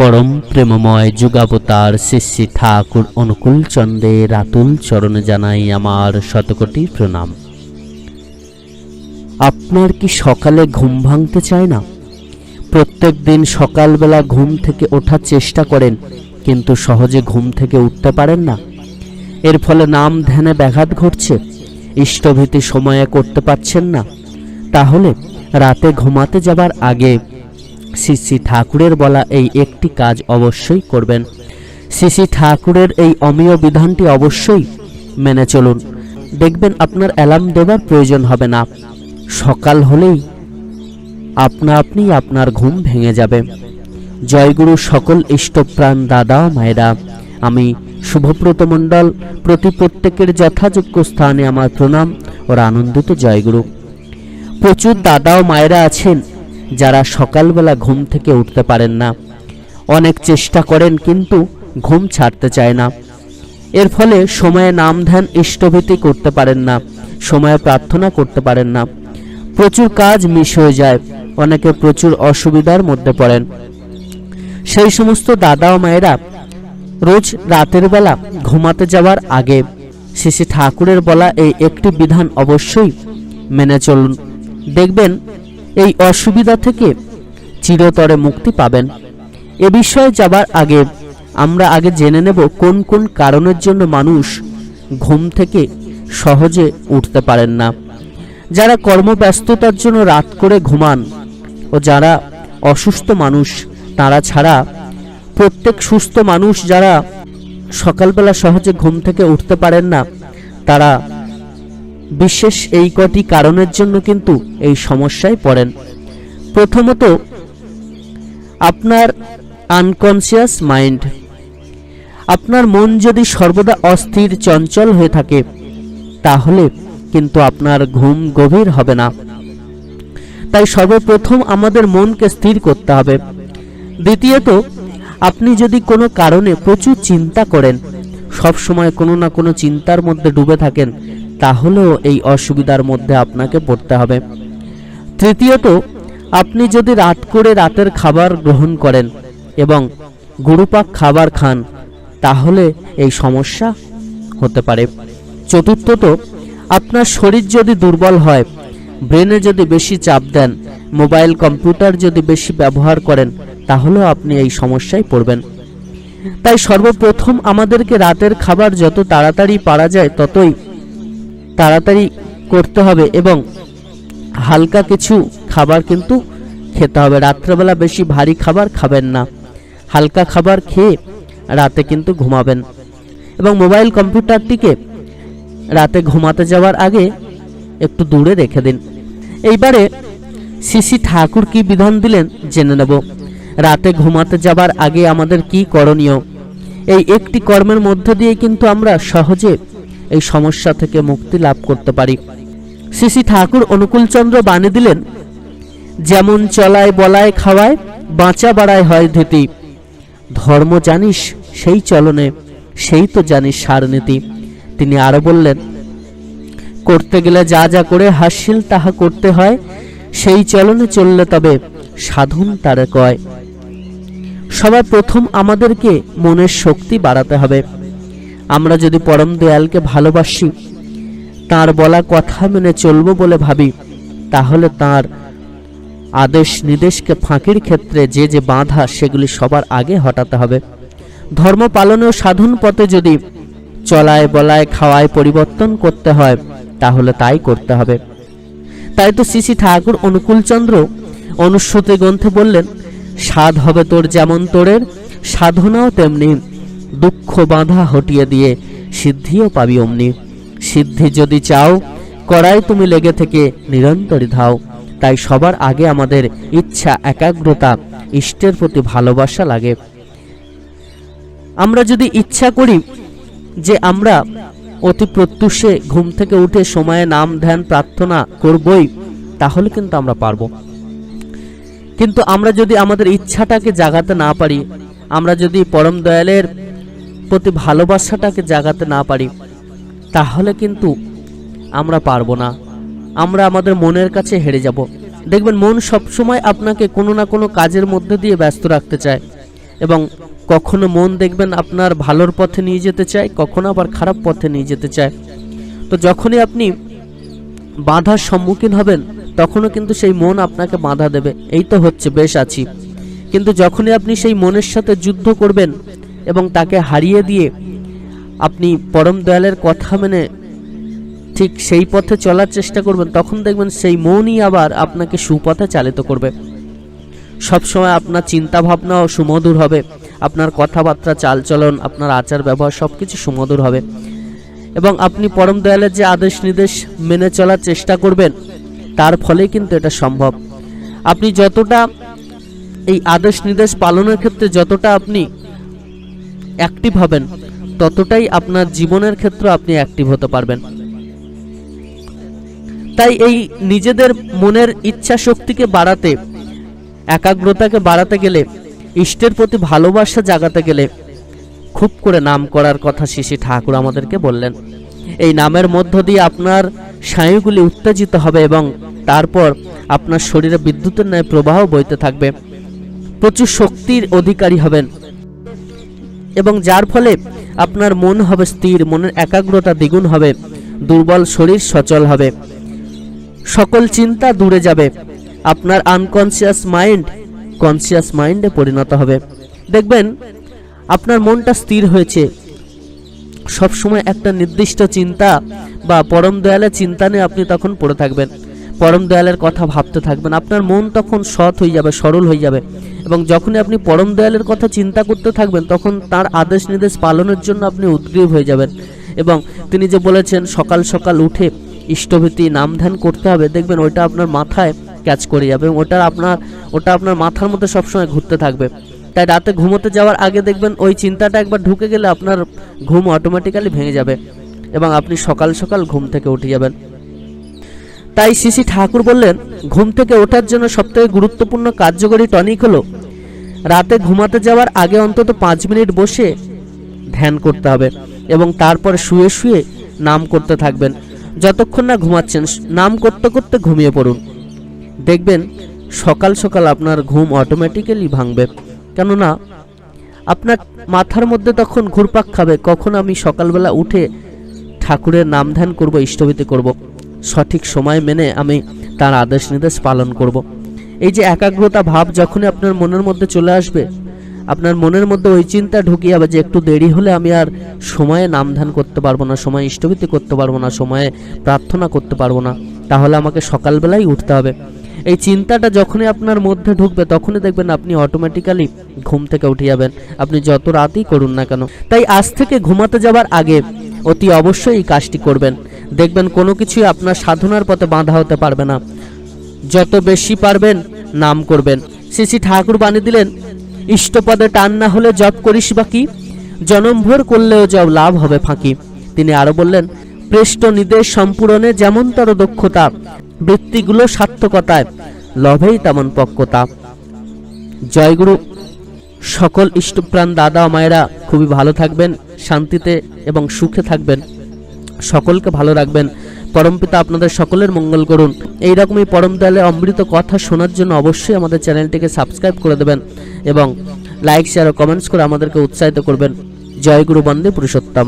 পরম প্রেমময় যুগাবতার শ্রী ঠাকুর অনুকূল চন্দ্রের আতুল চরণে জানাই আমার শতকোটি প্রণাম। আপনার কি সকালে ঘুম ভাঙতে চায় না? প্রত্যেক দিন সকালবেলা ঘুম থেকে ওঠার চেষ্টা করেন, কিন্তু সহজে ঘুম থেকে উঠতে পারেন না। এর ফলে নাম ধ্যানে ব্যাঘাত ঘটছে, ইষ্টভীতি সময়ে করতে পারছেন না। তাহলে রাতে ঘুমাতে যাবার আগে শ্রী শ্রী ঠাকুরের বলা এই একটি কাজ অবশ্যই করবেন। শ্রী শ্রী ঠাকুরের এই অমীয় বিধানটি অবশ্যই মেনে চলুন। দেখবেন আপনার অ্যালার্ম দেবার প্রয়োজন হবে না। সকাল হলেই আপনা আপনি আপনার ঘুম ভেঙে যাবে। জয়গুরু সকল ইষ্টপ্রাণ দাদা মায়েরা, আমি শুভব্রত মণ্ডল প্রতি প্রত্যেকের যথাযোগ্য স্থানে আমার প্রণাম ওর আনন্দিত জয়গুরু। প্রচুর দাদা ও মায়েরা আছেন যারা সকালবেলা ঘুম থেকে উঠতে পারেন না। অনেক চেষ্টা করেন কিন্তু ঘুম ছাড়তে চায় না। এর ফলে সময়ে নাম ধ্যান ইষ্টভীতি করতে পারেন না, সময়ে প্রার্থনা করতে পারেন না। প্রচুর কাজ মিস হয়ে যায়, অনেকে প্রচুর অসুবিধার মধ্যে পড়েন। সেই সমস্ত দাদা ও মায়েরা রোজ রাতের বেলা ঘুমাতে যাওয়ার আগে শ্রী ঠাকুরের বলা এই একটি বিধান অবশ্যই মেনে চলুন। দেখবেন এই অসুবিধা থেকে চিরতরে মুক্তি পাবেন। এ বিষয়ে যাবার আগে আমরা আগে জেনে নেব কোন কোন কারণের জন্য মানুষ ঘুম থেকে সহজে উঠতে পারেন না। যারা কর্মব্যস্ততার জন্য রাত করে ঘুমান ও যারা অসুস্থ মানুষ, তারা ছাড়া প্রত্যেক সুস্থ মানুষ যারা সকালবেলা সহজে ঘুম থেকে উঠতে পারেন না, তারা বিশেষ এই কটি কারণের জন্য কিন্তু এই সমস্যায় পড়েন। প্রথমত, আপনার আনকনসিয়াস মাইন্ড আপনার মন যদি সর্বদা অস্থির, চঞ্চল হয়ে থাকে, তাহলে কিন্তু আপনার ঘুম গভীর হবে না। তাই সর্বপ্রথম আমাদের মনকে স্থির করতে হবে। দ্বিতীয়ত, আপনি যদি কোনো কারণে প্রচুর চিন্তা করেন সব সময় কোনো না কোনো চিন্তার মধ্যে ডুবে থাকেন তাহলেও এই অসুবিধার মধ্যে আপনাকে পড়তে হবে। তৃতীয়ত, আপনি যদি রাত করে রাতের খাবার গ্রহণ করেন এবং গুরুপাক খাবার খান, তাহলে এই সমস্যা হতে পারে। চতুর্থত, আপনার শরীর যদি দুর্বল হয়, ব্রেনে যদি বেশি চাপ দেন, মোবাইল, কম্পিউটার যদি বেশি ব্যবহার করেন, তাহলেও আপনি এই সমস্যায় পড়বেন। তাই সর্বপ্রথম আমাদেরকে রাতের খাবার যত তাড়াতাড়ি পারা যায়, ততই তাড়াতাড়ি করতে হবে এবং হালকা কিছু খাবার কিন্তু খেতে হবে। রাত্রেবেলা বেশি ভারী খাবার খাবেন না। হালকা খাবার খেয়ে রাতে কিন্তু ঘুমাবেন। এবং মোবাইল কম্পিউটারটিকে রাতে ঘুমাতে যাওয়ার আগে একটু দূরে রেখে দিন। এইবারে শ্রী ঠাকুর কি বিধান দিলেন জেনে নেব। রাতে ঘুমাতে যাবার আগে আমাদের কি করণীয়? এই একটি কর্মের মধ্য দিয়ে কিন্তু আমরা সহজে এই সমস্যা থেকে মুক্তি লাভ করতে পারি। শ্রী ঠাকুর অনুকূলচন্দ্র বাণী দিলেন, যেমন চলায় বলায় খাওয়ায়, বাঁচা বাড়ায় হয় ধীতি। ধর্ম জানিস, সেই চলনে, সেই তো জানিস সারনীতি তিনি আরও বললেন, করতে গেলে যা যা করে হাসিল তাহা করতে হয়, সেই চলনে চললে তবে সাধন তারে কয়। সবার প্রথম আমাদেরকে মনের শক্তি বাড়াতে হবে। আমরা যদি পরম দয়ালকে ভালোবাসি, তার বলা কথা মেনে চলবো বলে ভাবি, তাহলে তার আদেশ নির্দেশকে ফাঁকির ক্ষেত্রে যে যে বাধা, সেগুলি সবার আগে হটাতে হবে। ধর্ম পালনে ও সাধন পথে যদি চলায় বলায় খাওয়ায় পরিবর্তন করতে হয়, তাহলে তাই করতে হবে। তাই তো শ্রী ঠাকুর অনুকূলচন্দ্র অনুশ্রুতি গ্রন্থে বললেন, সাধ হবে তোর যেমন তোরের, সাধনাও তেমনি দুঃখ বাঁধা হটিয়ে দিয়ে সিদ্ধিও পাবি অমনি। সিদ্ধি যদি চাও করাই তুমি লেগে থেকে নিরন্তরই ধাও। তাই সবার আগে আমাদের ইচ্ছা, একাগ্রতা, ইষ্টের প্রতি ভালোবাসা লাগে। আমরা যদি ইচ্ছা করি যে আমরা অতি প্রত্যুষে ঘুম থেকে উঠে সময়ে নাম, ধ্যান, প্রার্থনা করবই, তাহলে কিন্তু আমরা পারব। কিন্তু আমরা যদি আমাদের ইচ্ছাটাকে জাগাতে না পারি, আমরা যদি পরম দয়ালের প্রতি ভালোবাসাটাকে জাগাতে না পারি, তাহলে কিন্তু আমরা পারব না। আমরা আমাদের মনের কাছে হেরে যাব। দেখবেন, মন সবসময় আপনাকে কোনো না কোনো কাজের মধ্যে দিয়ে ব্যস্ত রাখতে চায় এবং কখনো মন দেখবেন আপনার ভালোর পথে নিয়ে যেতে চায়, কখনো আবার খারাপ পথে নিয়ে যেতে চায়। তো যখনই আপনি বাধার সম্মুখীন হবেন, তখনও কিন্তু সেই মন আপনাকে বাধা দেবে। এই তো হচ্ছে, বেশ আছি। কিন্তু যখনই আপনি সেই মনের সাথে যুদ্ধ করবেন এবং তাকে হারিয়ে দিয়ে আপনি পরম দয়ালের কথা মেনে ঠিক সেই পথে চলার চেষ্টা করবেন, তখন দেখবেন সেই মনই আবার আপনাকে সুপথে চালিত করবে। সবসময় আপনার চিন্তা ভাবনাও সুমধুর হবে, আপনার কথাবার্তা, চালচলন, আপনার আচার ব্যবহার সব কিছু সুমধুর হবে। এবং আপনি পরম দয়ালের যে আদেশ নির্দেশ মেনে চলার চেষ্টা করবেন, তার ফলেই কিন্তু এটা সম্ভব। আপনি যতটা এই আদেশ নির্দেশ পালনের ক্ষেত্রে যতটা আপনি অ্যাক্টিভ হবেন, ততটাই আপনার জীবনের ক্ষেত্রে আপনি অ্যাক্টিভ হতে পারবেন। তাই এই নিজেদের মনের ইচ্ছা শক্তিকে বাড়াতে, একাগ্রতাকে বাড়াতে গেলে, ইষ্টের প্রতি ভালোবাসা জাগাতে গেলে খুব করে নাম করার কথা শিশি ঠাকুর আমাদেরকে বললেন। এই নামের মধ্য দিয়ে আপনার স্নায়ুগুলি উত্তেজিত হবে এবং তারপর আপনার শরীরে বিদ্যুতের ন্যায় প্রবাহ বইতে থাকবে। প্রচুর শক্তির অধিকারী হবেন। এবং যার ফলে আপনার মন হবে স্থির, মনের একাগ্রতা দ্বিগুণ হবে, দুর্বল শরীর সচল হবে। সকল চিন্তা দূরে যাবে। আপনার আনকনসিয়াস মাইন্ড কনসিয়াস মাইন্ডে পরিণত হবে। দেখবেন, আপনার মনটা স্থির হয়েছে। সবসময় একটা নির্দিষ্ট চিন্তা বা পরম দয়ালের চিন্তা নিয়ে আপনি তখন পড়ে থাকবেন। পরম দয়ালের কথা ভাবতে থাকবেন। আপনার মন তখন সৎ হয়ে যাবে, সরল হয়ে যাবে। এবং যখনই আপনি পরম দয়ালের কথা চিন্তা করতে থাকবেন, তখন তার আদেশ নির্দেশ পালনের জন্য আপনি উদ্গ্রীব হয়ে যাবেন। এবং তিনি যে বলেছেন, সকাল সকাল উঠে ইষ্টভীতি নাম করতে হবে, দেখবেন ওইটা আপনার মাথায় ক্যাচ করে যাবে এবং ওটা আপনার ওটা আপনার মাথার মধ্যে সবসময় ঘুরতে থাকবে। তাই রাতে ঘুমোতে যাওয়ার আগে দেখবেন ওই চিন্তাটা একবার ঢুকে গেলে আপনার ঘুম অটোমেটিক্যালি ভেঙে যাবে। এবং আপনি সকাল সকাল ঘুম থেকে উঠে যাবেন। তাই শ্রী ঠাকুর বললেন, ঘুম থেকে ওঠার জন্য সবথেকে গুরুত্বপূর্ণ কার্যকরী টনিক হলো রাতে ঘুমাতে যাওয়ার আগে অন্তত পাঁচ মিনিট বসে ধ্যান করতে হবে এবং তারপর শুয়ে শুয়ে নাম করতে থাকবেন। যতক্ষণ না ঘুমাচ্ছেন, নাম করতে করতে ঘুমিয়ে পড়ুন। দেখবেন সকাল সকাল আপনার ঘুম অটোমেটিক্যালি ভাঙবে। কেননা, আপনার মাথার মধ্যে তখন ঘুরপাক খাবে, কখন আমি সকালবেলা উঠে ঠাকুরের নাম ধ্যান করব ইষ্টভীতি করব। সঠিক সময় মেনে আমি তার আদেশ নির্দেশ পালন করব। এই যে একাগ্রতা ভাব যখনই আপনার মনের মধ্যে চলে আসবে, আপনার মনের মধ্যে ওই চিন্তা ঢুকিয়ে যাবে যে একটু দেরি হলে আমি আর সময়ে নাম ধ্যান করতে পারব না, সময়ে ইষ্টভীতি করতে পারব না, সময়ে প্রার্থনা করতে পারব না, তাহলে আমাকে সকালবেলাই উঠতে হবে। এই চিন্তাটা যখনই আপনার মধ্যে ঢুকবে, তখনই দেখবেন আপনি অটোমেটিক্যালি ঘুম থেকে উঠে যাবেন, আপনি যত রাতই করুন না কেন। তাই আজ থেকে ঘুমাতে যাবার আগে অতি অবশ্যই এই কাজটি করবেন। দেখবেন কোনো কিছুই আপনার সাধনার পথে বাধা হতে পারবে না। যত বেশি পারবেন, নাম করবেন। শ্রী শ্রী ঠাকুর বানিয়ে দিলেন, ইষ্টপদে টান না হলে জপ করিস বা কি? জনমভর করলেও জব লাভ হবে ফাঁকি। তিনি আরও বললেন পৃষ্ঠ নির্দেশ সম্পূরণে যেমনতর দক্ষতা, বৃত্তিগুলো সার্থকতায়, লভেই তেমন পক্কতা। জয়গুরু, সকল ইষ্টপ্রাণ দাদা মায়েরা খুবই ভালো থাকবেন, শান্তিতে এবং সুখে থাকবেন। সকলকে ভালো রাখবেন। পরমপিতা আপনাদের সকলের মঙ্গল করুন। এই রকমই পরম দয়ালে অমৃত কথা শোনার জন্য অবশ্যই আমাদের চ্যানেলটিকে সাবস্ক্রাইব করে দেবেন এবং লাইক শেয়ার ও কমেন্টস করে আমাদেরকে উৎসাহিত করবেন। জয় গুরু বন্দে পুরুষোত্তম।